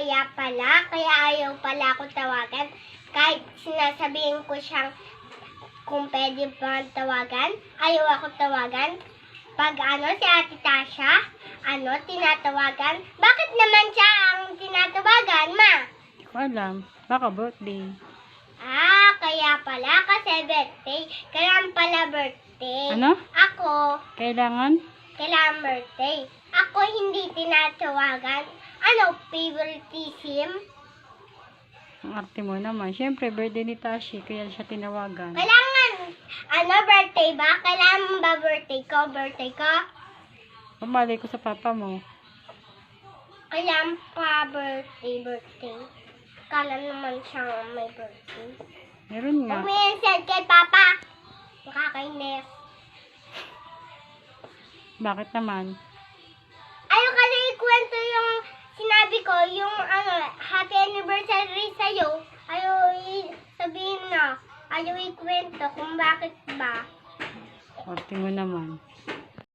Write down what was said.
kaya pala, kaya ayaw pala ako tawagan. Kahit sinasabihin ko siyang kung pwede ba tawagan, ayaw ako tawagan. Pag ano, si Ate Tasha, ano, tinatawagan. Bakit naman siya ang tinatawagan, ma? Hindi ko alam. Baka birthday. Ah, kaya pala, kasi birthday. Kailangan pala birthday. Ano? Ako, Kailangan? kailangan birthday. Ako hindi tinatawagan. Ano, favoritism? Ang arte mo naman. Siyempre, birthday ni Tashi. Kaya siya tinawagan. Kailangan, ano, birthday ba? Kailangan ba birthday ko? Birthday ko? Pamalay ko sa papa mo. Kailangan pa birthday, birthday. Kala naman siyang may birthday. Meron nga. Huwag mo yan send kay Papa. Nakakainis. Bakit naman? Yung ano, happy anniversary sa'yo. Ayaw sabihin na. Ayaw ikwento kung bakit ba. Arte mo naman.